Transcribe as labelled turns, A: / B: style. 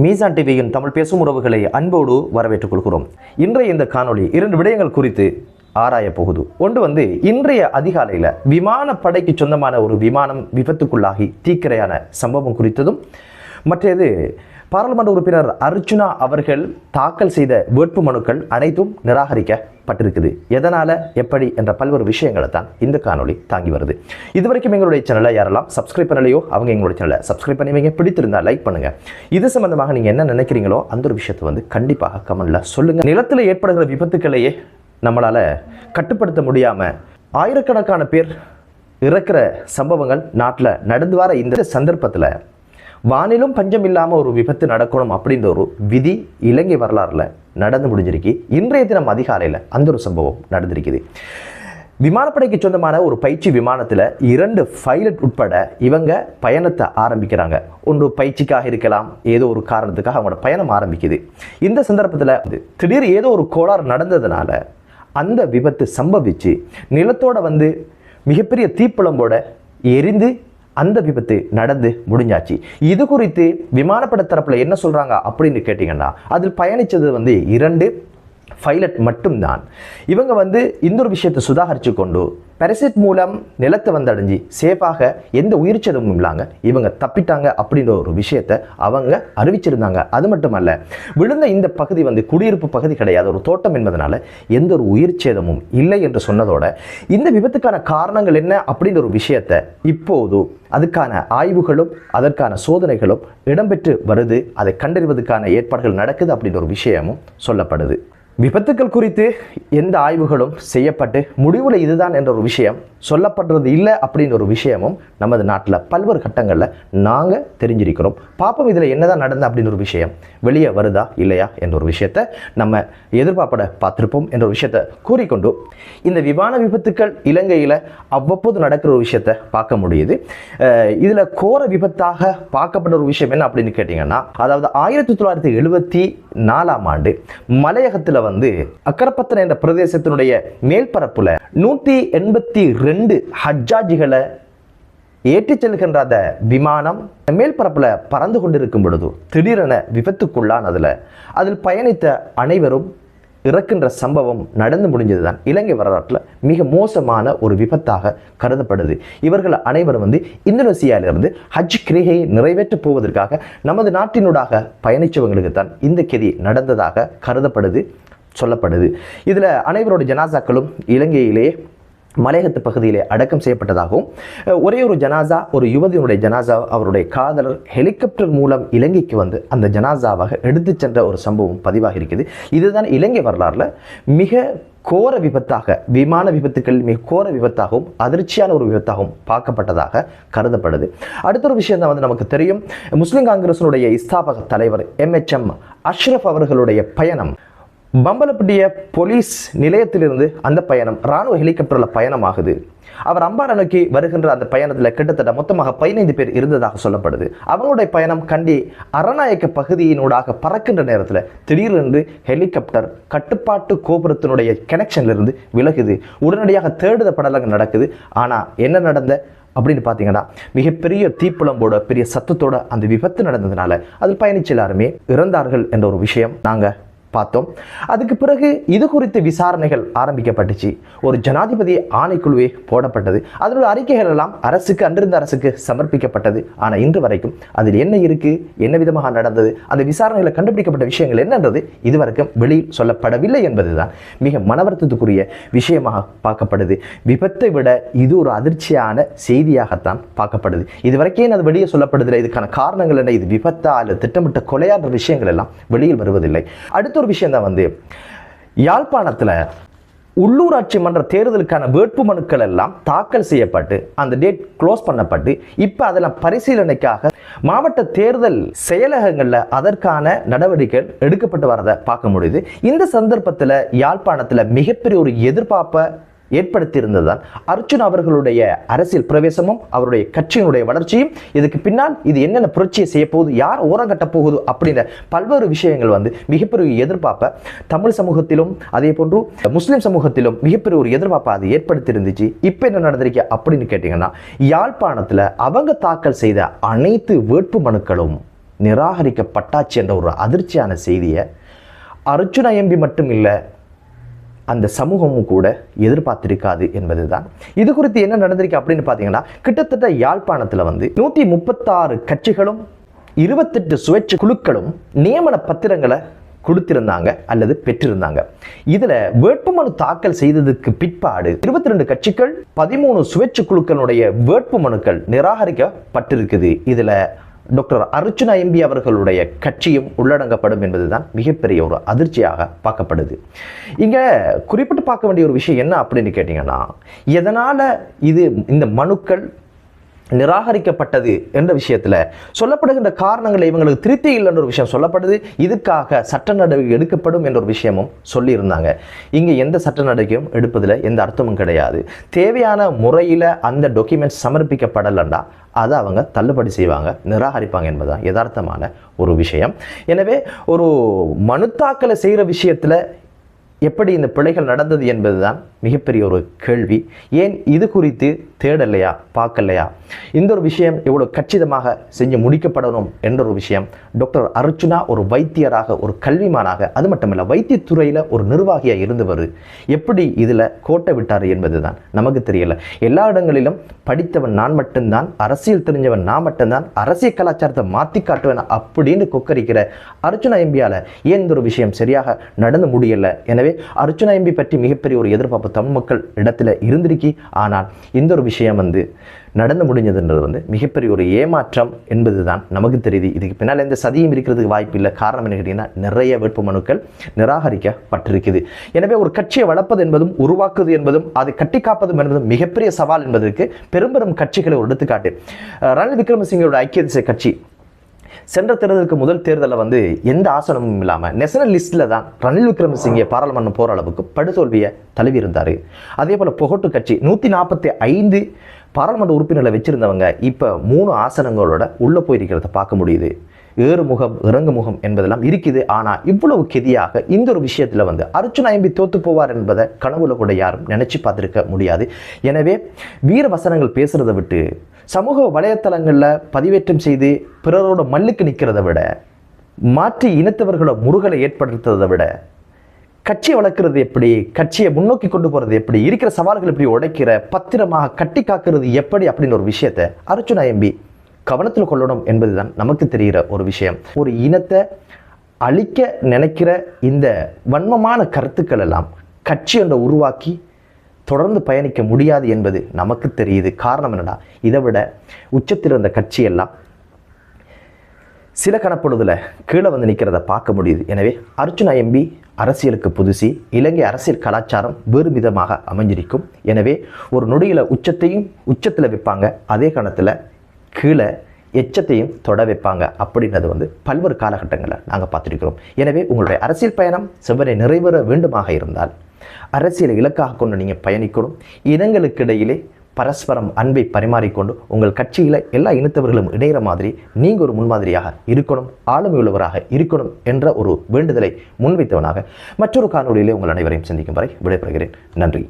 A: மீசான் டிவியின் தமிழ் பேசும் உறவுகளை அன்போடு வரவேற்றுக் கொள்கிறோம். இன்றைய இந்த காணொளி இரண்டு விடயங்கள் குறித்து ஆராய போகுது. ஒன்று வந்து இன்றைய அதிகாலையில் விமானப்படைக்கு சொந்தமான ஒரு விமானம் விபத்துக்குள்ளாகி தீக்கிரையான சம்பவம் குறித்ததும் மற்றது பாராளுமன்ற உறுப்பினர் அர்ச்சுனா அவர்கள் தாக்கல் செய்த வேட்பு மனுக்கள் அனைத்தும் நிராகரிக்க பட்டிருக்குது. எதனால்? எப்படி? என்ற பல்வேறு விஷயங்களை தான் இந்த காணொளி தாங்கி வருது. இது வரைக்கும் எங்களுடைய சேனலை யாரெல்லாம் சப்ஸ்கிரைப் பண்ணலையோ அவங்க எங்களுடைய சேனலை சப்ஸ்கிரைப் பண்ணுவீங்க பிடித்திருந்தால் லைக் பண்ணுங்கள் இது சம்மந்தமாக நீங்கள் என்ன நினைக்கிறீங்களோ அந்த ஒரு விஷயத்தை வந்து கண்டிப்பாக கமெண்டில் சொல்லுங்கள் நிலத்தில் ஏற்படுகிற விபத்துக்களையே நம்மளால் கட்டுப்படுத்த முடியாமல் ஆயிரக்கணக்கான பேர் இறக்கிற சம்பவங்கள் நாட்டில் நடந்து வர இந்த சந்தர்ப்பத்தில் வானிலும் பஞ்சம் இல்லாமல் ஒரு விபத்து நடக்கணும் அப்படின்ற ஒரு விதி இலங்கை வரலாறில் நடந்து முடிஞ்சிருக்கு. இன்றைய தினம் அதிகாலையில் அந்த ஒரு சம்பவம் நடந்திருக்குது. விமானப்படைக்கு சொந்தமான ஒரு பயிற்சி விமானத்தில் இரண்டு பைலட் உட்பட இவங்க பயணத்தை ஆரம்பிக்கிறாங்க. ஒன்று பயிற்சிக்காக இருக்கலாம் ஏதோ ஒரு காரணத்துக்காக அவங்களோட பயணம் ஆரம்பிக்குது. இந்த சந்தர்ப்பத்தில் திடீர் ஏதோ ஒரு கோளாறு நடந்ததுனால அந்த விபத்து சம்பவிச்சு நிலத்தோட வந்து மிகப்பெரிய தீப்பிழம்போட எரிந்து அந்த விபத்து நடந்து முடிஞ்சாச்சு. இது குறித்து விமானப்பட தரப்பில் என்ன சொல்கிறாங்க அப்படின்னு கேட்டிங்கன்னா அதில் பயணித்தது வந்து இரண்டு பைலட் மட்டும்தான். இவங்க வந்து இந்த ஒரு விஷயத்தை சுதாகரித்து கொண்டு பெரசிட் மூலம் நிலத்தை வந்தடைஞ்சு சேஃபாக எந்த உயிர் இல்லாங்க இவங்க தப்பிட்டாங்க அப்படின்ற ஒரு விஷயத்தை அவங்க அறிவிச்சிருந்தாங்க. அது மட்டுமல்ல விழுந்த இந்த பகுதி வந்து குடியிருப்பு பகுதி கிடையாது. ஒரு தோட்டம் என்பதனால எந்த ஒரு உயிர் சேதமும் இல்லை என்று சொன்னதோட இந்த விபத்துக்கான காரணங்கள் என்ன அப்படின்ற ஒரு விஷயத்தை இப்போது அதுக்கான ஆய்வுகளும் அதற்கான சோதனைகளும் இடம்பெற்று வருது. அதை கண்டறிவதற்கான ஏற்பாடுகள் நடக்குது அப்படின்ற ஒரு விஷயமும் சொல்லப்படுது. விபத்துக்கள் குறித்து எந்த ஆய்வுகளும் செய்யப்பட்டு முடிவில் இதுதான் என்ற ஒரு விஷயம் சொல்லப்படுறது இல்லை அப்படின்ற ஒரு விஷயமும் நமது நாட்டில் பல்வேறு கட்டங்களில் நாங்கள் தெரிஞ்சிருக்கிறோம். பார்ப்போம் இதில் என்னதான் நடந்த அப்படின்ற ஒரு விஷயம். வெளியே வருதா இல்லையா என்ற ஒரு விஷயத்தை நம்ம எதிர்பார்ப்பட பார்த்துருப்போம் என்ற ஒரு விஷயத்தை கூறிக்கொண்டு இந்த விமான விபத்துக்கள் இலங்கையில் அவ்வப்போது நடக்கிற ஒரு விஷயத்தை பார்க்க முடியுது. இதில் கோர விபத்தாக பார்க்கப்பட்ட ஒரு விஷயம் என்ன அப்படின்னு கேட்டிங்கன்னா அதாவது ஆயிரத்தி தொள்ளாயிரத்தி எழுபத்தி நாலாம் ஆண்டு மலையகத்தில் வந்து அக்கரப்பத்தன் என்ற பிரதேசத்தினுடைய மேல்பரப்பில் நூற்றி எண்பத்தி ரெண்டு ஹஜ்ஜாஜிகளை ஏற்றிச் செல்கின்ற அந்த விமானம் மேல்பரப்பில் பறந்து கொண்டிருக்கும் பொழுது திடீரென விபத்துக்குள்ளானதில் அதில் பயணித்த அனைவரும் இறக்கின்ற சம்பவம் நடந்து முடிஞ்சது தான் இலங்கை வரலாற்றில் மிக மோசமான ஒரு விபத்தாக கருதப்படுது. இவர்கள் அனைவரும் வந்து இந்தோனேசியாவிலிருந்து ஹஜ் கிரிகையை நிறைவேற்றப் போவதற்காக நமது நாட்டினூடாக பயணித்தவங்களுக்கு தான் இந்த கெதி நடந்ததாக கருதப்படுது சொல்லப்படுது. இதில் அனைவரோட ஜனாசாக்களும் இலங்கையிலேயே மலையகத்து பகுதியிலே அடக்கம் செய்யப்பட்டதாகவும் ஒரே ஒரு ஜனாசா ஒரு யுவதியினுடைய ஜனாசா அவருடைய காதலர் ஹெலிகாப்டர் மூலம் இலங்கைக்கு வந்து அந்த ஜனாசாவாக எடுத்து சென்ற ஒரு சம்பவம் பதிவாக இருக்குது. இதுதான் இலங்கை வரலாறுல மிக கோர விபத்தாக விமான விபத்துக்கள் மிக கோர விபத்தாகவும் அதிர்ச்சியான ஒரு விபத்தாகவும் பார்க்கப்பட்டதாக கருதப்படுது. அடுத்த ஒரு விஷயம் தான் வந்து நமக்கு தெரியும். முஸ்லிம் காங்கிரஸினுடைய இஸ்தாபக தலைவர் எம்எச்எம் அஷ்ரஃப் அவர்களுடைய பயணம். பம்பலப்பட்டிய போலீஸ் நிலையத்திலிருந்து அந்த பயணம் ராணுவ ஹெலிகாப்டரில் பயணமாகுது. அவர் அம்பாறை நோக்கி வருகின்ற அந்த பயணத்தில் கிட்டத்தட்ட மொத்தமாக பதினைந்து பேர் இருந்ததாக சொல்லப்படுது. அவங்களுடைய பயணம் கண்டி அரநாயக்க பகுதியினூடாக பறக்கின்ற நேரத்தில் திடீரென்று ஹெலிகாப்டர் கட்டுப்பாட்டு கோபுரத்தினுடைய கனெக்ஷன்லேருந்து விலகுது. உடனடியாக தேடுத படலங்கள் நடக்குது. ஆனால் என்ன நடந்த அப்படின்னு பார்த்தீங்கன்னா மிகப்பெரிய தீப்புலம்போட பெரிய சத்தத்தோட அந்த விபத்து நடந்ததுனால அதில் பயணிச்ச எல்லாருமே இறந்தார்கள் என்ற ஒரு விஷயம். நாங்கள் பார்த்தோம். அதுக்கு பிறகு இது குறித்து விசாரணைகள் ஆரம்பிக்கப்பட்டுச்சு. ஒரு ஜனாதிபதி ஆணைக்குழுவே போடப்பட்டது. அதனுடைய அறிக்கைகள் எல்லாம் அரசுக்கு அன்றிருந்த அரசுக்கு சமர்ப்பிக்கப்பட்டது. ஆனால் இன்று வரைக்கும் அதில் என்ன இருக்குது என்ன விதமாக நடந்தது? அந்த விசாரணையில் கண்டுபிடிக்கப்பட்ட விஷயங்கள் என்னன்றது இதுவரைக்கும் வெளியில் சொல்லப்படவில்லை என்பதுதான். மிக மனவருத்தத்துக்குரிய விஷயமாக பார்க்கப்படுது. விபத்தை விட இது ஒரு அதிர்ச்சியான செய்தியாகத்தான் பார்க்கப்படுது. இதுவரைக்கும் அது வெளியே சொல்லப்படுதில்லை இதுக்கான காரணங்கள் என்ன? இது விபத்தா? அல்லது திட்டமிட்ட கொலையான்ற விஷயங்கள் எல்லாம் வெளியில் வருவதில்லை. அடுத்து இன்னொரு விஷயம் தான் வந்து யாழ்ப்பாணத்தில் உள்ளூராட்சி மன்ற தேர்தலுக்கான வேட்பு மனுக்கள் எல்லாம் தாக்கல் செய்யப்பட்டு அந்த டேட் க்ளோஸ் பண்ணப்பட்டு இப்போ அதெல்லாம் பரிசீலனைக்காக மாவட்ட தேர்தல் செயலகங்களில் அதற்கான நடவடிக்கைகள் எடுக்கப்பட்டு வரதை பார்க்க முடியுது. இந்த சந்தர்ப்பத்தில் யாழ்ப்பாணத்தில் மிகப்பெரிய ஒரு எதிர்பார்ப்பை ஏற்படுத்தியிருந்ததால் அர்ஜுன் அவர்களுடைய அரசியல் பிரவேசமும் அவருடைய கட்சியினுடைய வளர்ச்சியும் இதுக்கு பின்னால் இது என்னென்ன புரட்சியை செய்ய போகுது யார் ஓரங்கட்ட போகுது அப்படின்ற பல்வேறு விஷயங்கள் வந்து மிகப்பெரிய எதிர்பார்ப்பை தமிழ் சமூகத்திலும் அதே போன்று முஸ்லீம் சமூகத்திலும் மிகப்பெரிய ஒரு எதிர்பார்ப்பை அது ஏற்படுத்தி இருந்துச்சு இப்போ என்ன நடந்திருக்கு அப்படின்னு கேட்டிங்கன்னா யாழ்ப்பாணத்தில் அவங்க தாக்கல் செய்த அனைத்து வேட்பு மனுக்களும் நிராகரிக்கப்பட்டாச்சு என்ற ஒரு அதிர்ச்சியான செய்தியை அர்ஜுன எம்பி மட்டும் இல்லை அந்த சமூகமும் கூட எதிர்பார்த்திருக்காது என்பது தான் இது குறித்து என்ன நடந்திருக்கு அப்படின்னு பார்த்தீங்கன்னா கிட்டத்தட்ட யாழ்ப்பாணத்தில் வந்து நூற்றி முப்பத்தாறு கட்சிகளும் இருபத்தெட்டு சுயேட்சை குழுக்களும் நியமன பத்திரங்களை கொடுத்திருந்தாங்க அல்லது பெற்றிருந்தாங்க. இதில் வேட்புமனு தாக்கல் செய்ததுக்கு பிற்பாடு இருபத்தி ரெண்டு கட்சிகள் பதிமூணு சுயேட்சை குழுக்களுடைய வேட்புமனுக்கள் நிராகரிக்கப்பட்டிருக்குது. இதில் டாக்டர் அர்ச்சுனா எம்பி அவர்களுடைய கட்சியும் உள்ளடங்கப்படும் என்பதுதான் மிகப்பெரிய ஒரு அதிர்ச்சியாக பார்க்கப்படுது. இங்கே குறிப்பிட்டு பார்க்க வேண்டிய ஒரு விஷயம் என்ன அப்படின்னு கேட்டிங்கன்னா எதனால் இது இந்த மனுக்கள் நிராகரிக்கப்பட்டது என்ற விஷயத்தில் சொல்லப்படுகின்ற காரணங்களை இவங்களுக்கு திருப்தி இல்லைன்ற ஒரு விஷயம் சொல்லப்படுது. இதுக்காக சட்ட நடவடிக்கை எடுக்கப்படும் என்ற ஒரு விஷயமும் சொல்லியிருந்தாங்க. இங்கே எந்த சட்ட நடவடிக்கையும் எடுப்பதில் எந்த அர்த்தமும் கிடையாது. தேவையான முறையில் அந்த டாக்குமெண்ட்ஸ் சமர்ப்பிக்கப்படலைண்டா அதை அவங்க தள்ளுபடி செய்வாங்க நிராகரிப்பாங்க என்பதுதான் யதார்த்தமான ஒரு விஷயம். எனவே ஒரு மனு தாக்கலை செய்கிற விஷயத்தில் எப்படி இந்த பிழைகள் நடந்தது என்பதுதான் மிகப்பெரிய ஒரு கேள்வி. ஏன் இது குறித்து தேடலையா பார்க்கலையா? இந்த ஒரு விஷயம் இவ்வளோ கச்சிதமாக செஞ்சு முடிக்கப்படணும் என்ற ஒரு விஷயம். டாக்டர் அர்ச்சுனா ஒரு வைத்தியராக ஒரு கல்விமானாக அது மட்டுமல்ல வைத்தியத்துறையில் ஒரு நிர்வாகியாக இருந்தவர். எப்படி இதில் கோட்டை விட்டார் என்பதுதான். நமக்கு தெரியல. எல்லா இடங்களிலும் படித்தவன் நான் மட்டும்தான் அரசியல் தெரிஞ்சவன் நான் மட்டும்தான் அரசியல் கலாச்சாரத்தை மாற்றி காட்டுவேன் அப்படின்னு கொக்கரிக்கிற அர்ச்சுனா எம்பியால் ஏன் இந்த ஒரு விஷயம் சரியாக நடந்து முடியலை? எனவே அர்ச்சுனா எம்பி பற்றி மிகப்பெரிய ஒரு எதிர்பார்ப்பு தமிழ் மக்கள் இடத்துல இருந்திருக்கி ஆனால் இந்த ஒரு விஷயம் வந்து நடந்து முடிஞ்சதுன்றது வந்து மிகப்பெரிய ஒரு ஏமாற்றம் என்பது தான் நமக்கு தெரியுது. இதுக்கு பின்னால் எந்த சதியும் இருக்கிறதுக்கு வாய்ப்பு இல்லை. காரணம் என்ன கேட்டிங்கன்னா நிறைய வேட்பு மனுக்கள் நிராகரிக்கப்பட்டிருக்குது. எனவே ஒரு கட்சியை வளர்ப்பது என்பதும் உருவாக்குவது என்பதும் அதை கட்டி காப்பதும் என்பதும் மிகப்பெரிய சவால் என்பதற்கு பெரும் பெரும் கட்சிகளை ஒரு எடுத்துக்காட்டு. ரணில் விக்ரமசிங்கோட ஐக்கிய தேசிய கட்சி சென்ற தேர்தலுக்கு முதல் தேர்தலில் வந்து எந்த ஆசனமும் இல்லாமல் நேஷனல் லிஸ்ட்டில் தான் ரணில் விக்ரமசிங்கே பாராளுமன்றம் போகிற அளவுக்கு படுதோல்வியை தழுவி இருந்தார் அதே போல் பொகட்டு கட்சி நூற்றி நாற்பத்தி ஐந்து பாராளுமன்ற உறுப்பினர்களை வச்சிருந்தவங்க இப்போ மூணு ஆசனங்களோட உள்ளே போயிருக்கிறத பார்க்க முடியுது. ஏறு முகம் இறங்குமுகம் என்பதெல்லாம் இருக்குது. ஆனால் இவ்வளவு கெதியாக இந்த ஒரு விஷயத்தில் வந்து அர்ச்சுனா எம்பி தோத்து போவார் என்பதை கனவுல கூட யாரும் நினச்சி பார்த்துருக்க முடியாது. எனவே வீர வசனங்கள் பேசுகிறத விட்டு சமூக வலைத்தளங்களில் பதிவேற்றம் செய்து பிறரோட மல்லுக்கு நிற்கிறத விட மாற்றி இனத்தவர்களோட முருகலை ஏற்படுத்துறதை விட கட்சியை வளர்க்குறது எப்படி கட்சியை முன்னோக்கி கொண்டு போகிறது எப்படி இருக்கிற சவால்கள் எப்படி உடைக்கிற பத்திரமாக கட்டி காக்கிறது எப்படி அப்படின்னு ஒரு விஷயத்தை அர்ச்சுனா எம்பி கவனத்தில் கொள்ளணும் என்பதுதான் நமக்கு தெரிகிற ஒரு விஷயம். ஒரு இனத்தை அழிக்க நினைக்கிற இந்த வன்மமான கருத்துக்கள் எல்லாம் கட்சி ஒன்றை உருவாக்கி தொடர்ந்து பயணிக்க முடியாது என்பது நமக்கு தெரியுது. காரணம் என்னடா இதை விட உச்சத்தில் இருந்த கட்சியெல்லாம் சில கணப்பொழுதில் கீழே வந்து நிற்கிறத பார்க்க முடியுது. எனவே அர்ச்சுனா எம்பி அரசியலுக்கு புதுசி இலங்கை அரசியல் கலாச்சாரம் வேறு விதமாக அமைஞ்சிருக்கும். எனவே ஒரு நொடியில் உச்சத்தையும் உச்சத்தில் வைப்பாங்க அதே கணத்தில் கீழே எச்சத்தையும் தொட வைப்பாங்க அப்படின்றது வந்து பல்வேறு காலகட்டங்களில் நாங்கள் பார்த்துருக்கிறோம். எனவே உங்களுடைய அரசியல் பயணம் செவ்வனை நிறைவேற வேண்டுமாக இருந்தால் அரசியலை இலக்காக கொண்டு நீங்கள் பயணிக்கணும். இனங்களுக்கிடையிலே பரஸ்பரம் அன்பை பரிமாறிக்கொண்டு உங்கள் கட்சியில் எல்லா இனத்தவர்களும் இடையிற மாதிரி நீங்கள் ஒரு முன்மாதிரியாக இருக்கணும் ஆளுமை உள்ளவராக இருக்கணும் என்ற ஒரு வேண்டுதலை முன்வைத்தவனாக மற்றொரு காணொளியிலே உங்கள் அனைவரையும் சந்திக்கும் வரை விடைபெறுகிறேன். நன்றி.